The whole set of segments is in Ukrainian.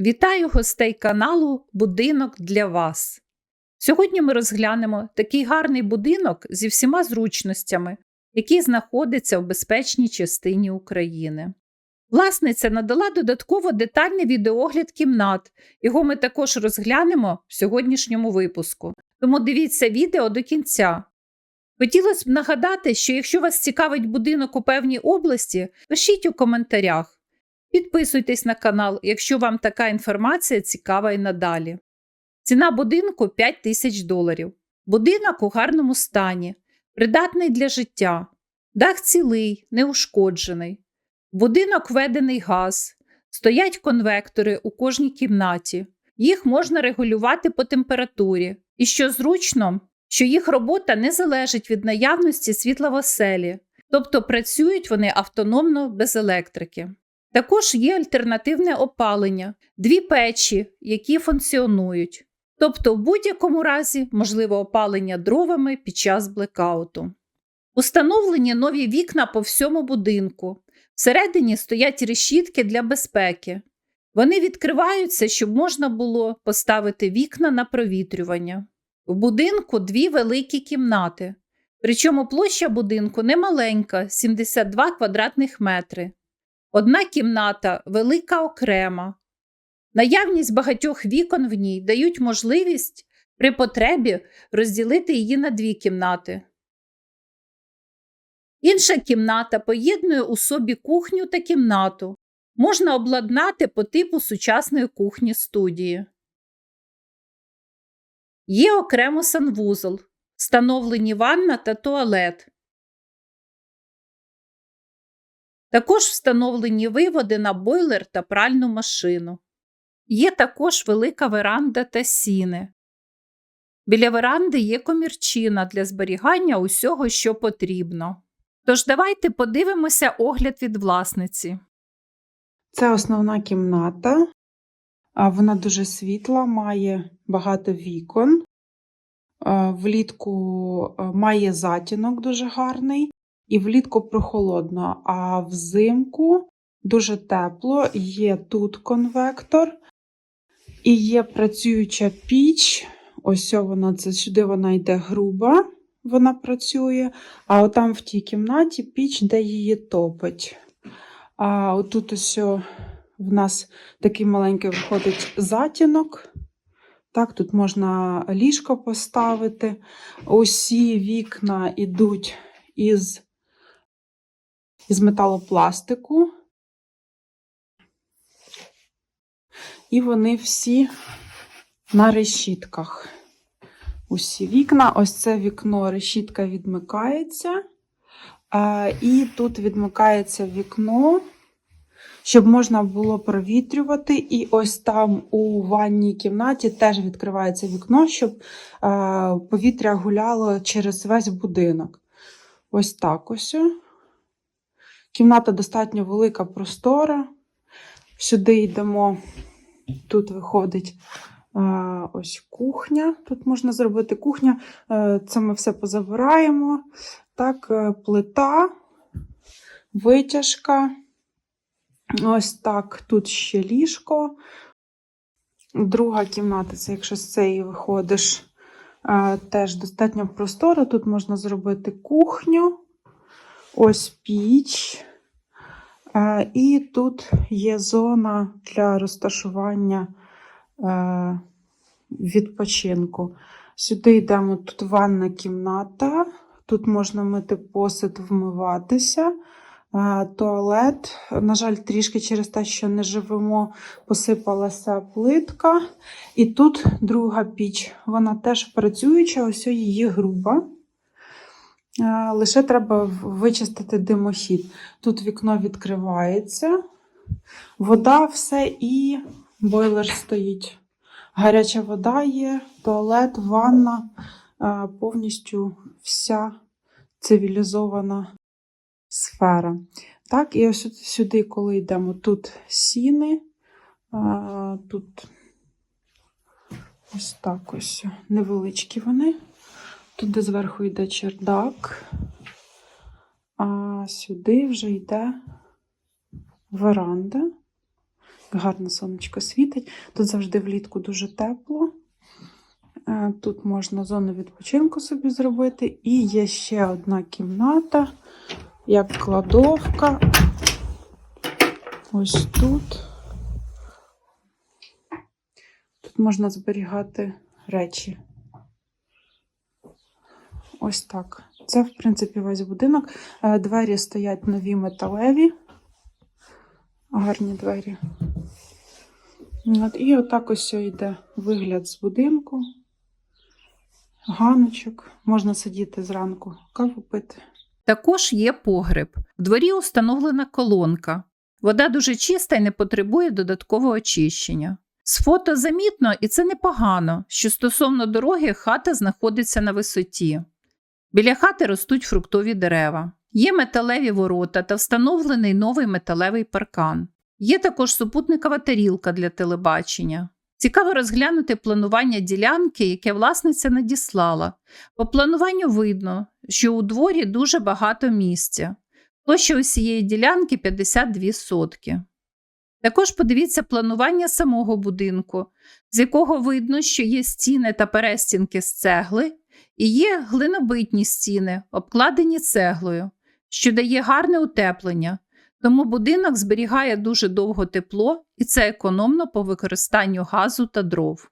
Вітаю гостей каналу Будинок для вас. Сьогодні ми розглянемо такий гарний будинок зі всіма зручностями, який знаходиться в безпечній частині України. Власниця надала додатково детальний відеогляд кімнат, його ми також розглянемо в сьогоднішньому випуску. Тому дивіться відео до кінця. Хотілося б нагадати, що якщо вас цікавить будинок у певній області, пишіть у коментарях. Підписуйтесь на канал, якщо вам така інформація цікава і надалі. Ціна будинку 5 тисяч доларів. Будинок у гарному стані, придатний для життя. Дах цілий, неушкоджений. Будинок введений газ. Стоять конвектори у кожній кімнаті. Їх можна регулювати по температурі. І що зручно, що їх робота не залежить від наявності світла в оселі, тобто працюють вони автономно без електрики. Також є альтернативне опалення, дві печі, які функціонують. Тобто, в будь-якому разі можливе опалення дровами під час блекауту. Установлені нові вікна по всьому будинку. Всередині стоять решітки для безпеки. Вони відкриваються, щоб можна було поставити вікна на провітрювання. В будинку дві великі кімнати. Причому площа будинку немаленька 72 квадратних метри. Одна кімната велика окрема. Наявність багатьох вікон в ній дають можливість при потребі розділити її на дві кімнати. Інша кімната поєднує у собі кухню та кімнату. Можна обладнати по типу сучасної кухні студії. Є окремо санвузол, встановлені ванна та туалет. Також встановлені виводи на бойлер та пральну машину. Є також велика веранда та сіни. Біля веранди є комірчина для зберігання усього, що потрібно. Тож давайте подивимося огляд від власниці. Це основна кімната. Вона дуже світла, має багато вікон. Влітку має затінок дуже гарний, і влітку прохолодно, а взимку дуже тепло. Є тут конвектор, і є працююча піч. Ось вона це сюди вона йде груба, вона працює, а отам в тій кімнаті піч, де її топить. А отут ось в нас такий маленький виходить затінок. Так, тут можна ліжко поставити. Усі вікна йдуть із, із металопластику. І вони всі на решітках. Усі вікна. Ось це вікно, решітка відмикається. І тут відмикається вікно, щоб можна було провітрювати. І ось там у ванній кімнаті теж відкривається вікно, щоб повітря гуляло через весь будинок. Ось так ось. Кімната достатньо велика, простора. Сюди йдемо, тут виходить. Ось кухня. Тут можна зробити кухня. Е, це ми все позабираємо. Так, е, плита, витяжка. Ось так, тут ще ліжко. Друга кімната, це якщо з цієї виходиш, е, теж достатньо простора. Тут можна зробити кухню, ось піч. І тут є зона для розташування відпочинку. Сюди йдемо, тут ванна кімната, тут можна мити посуд, вмиватися. Туалет, на жаль, трішки через те, що не живемо, посипалася плитка. І тут друга піч, вона теж працююча, ось її груба. Лише треба вичистити димохід. Тут вікно відкривається, вода, все і бойлер стоїть. Гаряча вода є, туалет, ванна, повністю вся цивілізована сфера. Так, і ось сюди, коли йдемо, тут сіни, тут ось так ось невеличкі вони. Тут де зверху йде чердак, а сюди вже йде веранда. Гарно сонечко світить. Тут завжди влітку дуже тепло. Е, Тут можна зону відпочинку собі зробити. І є ще одна кімната, як кладовка. Ось тут. Тут можна зберігати речі. Ось так. Це, в принципі, весь будинок. Е, Двері стоять нові металеві. Гарні двері. От, і отак ось йде вигляд з будинку. Ганочок. Можна сидіти зранку, каву пити. Також є погреб. В дворі установлена колонка. Вода дуже чиста і не потребує додаткового очищення. З фото замітно, і це непогано, що стосовно дороги хата знаходиться на висоті. Біля хати ростуть фруктові дерева. Є металеві ворота та встановлений новий металевий паркан. Є також супутникова тарілка для телебачення. Цікаво розглянути планування ділянки, яке власниця надіслала. По плануванню видно, що у дворі дуже багато місця. Площа усієї ділянки 52 сотки. Також подивіться планування самого будинку, з якого видно, що є стіни та перестінки з цегли, і є глинобитні стіни, обкладені цеглою, що дає гарне утеплення, тому будинок зберігає дуже довго тепло і це економно по використанню газу та дров.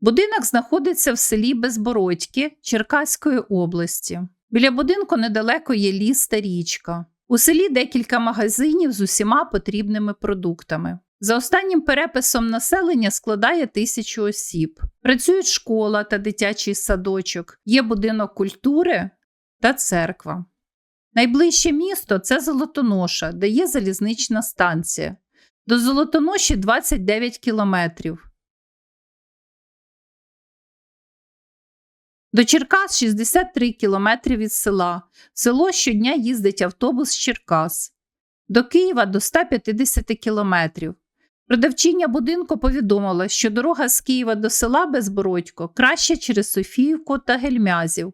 Будинок знаходиться в селі Безбородьки Черкаської області. Біля будинку недалеко є ліс та річка. У селі декілька магазинів з усіма потрібними продуктами. За останнім переписом населення складає тисячу осіб. Працюють школа та дитячий садочок, є будинок культури та церква. Найближче місто це Золотоноша, де є залізнична станція. До Золотоноші 29 кілометрів. До Черкас 63 кілометри від села. Село щодня їздить автобус з Черкас. До Києва до 150 кілометрів. Продавчиня будинку повідомила, що дорога з Києва до села Безбородько краще через Софіївку та Гельмязів.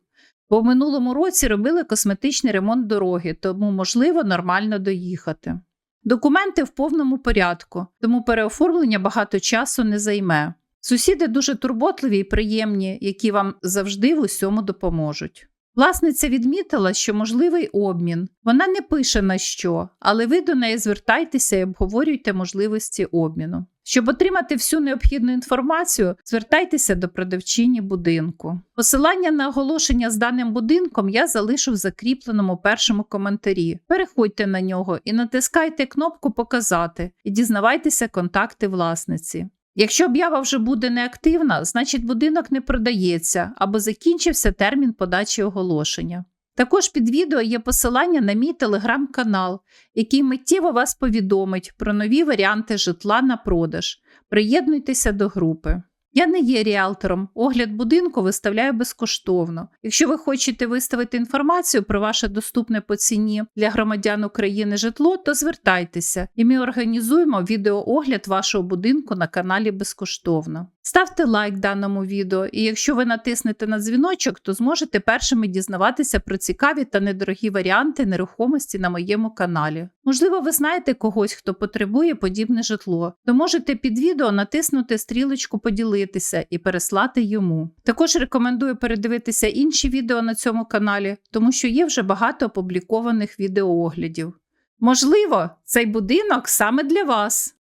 Бо в минулому році робили косметичний ремонт дороги, тому можливо нормально доїхати. Документи в повному порядку, тому переоформлення багато часу не займе. Сусіди дуже турботливі і приємні, які вам завжди в усьому допоможуть. Власниця відмітила, що можливий обмін. Вона не пише на що, але ви до неї звертайтеся і обговорюйте можливості обміну. Щоб отримати всю необхідну інформацію, звертайтеся до продавчині будинку. Посилання на оголошення з даним будинком я залишу в закріпленому першому коментарі. Переходьте на нього і натискайте кнопку Показати і дізнавайтеся контакти власниці. Якщо об'ява вже буде неактивна, значить будинок не продається або закінчився термін подачі оголошення. Також під відео є посилання на мій телеграм-канал, який миттєво вас повідомить про нові варіанти житла на продаж. Приєднуйтеся до групи. Я не є ріалтором, огляд будинку виставляю безкоштовно. Якщо ви хочете виставити інформацію про ваше доступне по ціні для громадян України житло, то звертайтеся, і ми організуємо відеоогляд вашого будинку на каналі безкоштовно. Ставте лайк даному відео, і якщо ви натиснете на дзвіночок, то зможете першими дізнаватися про цікаві та недорогі варіанти нерухомості на моєму каналі. Можливо, ви знаєте когось, хто потребує подібне житло, то можете під відео натиснути стрілочку поділитися і переслати йому. Також рекомендую передивитися інші відео на цьому каналі, тому що є вже багато опублікованих відеооглядів. Можливо, цей будинок саме для вас.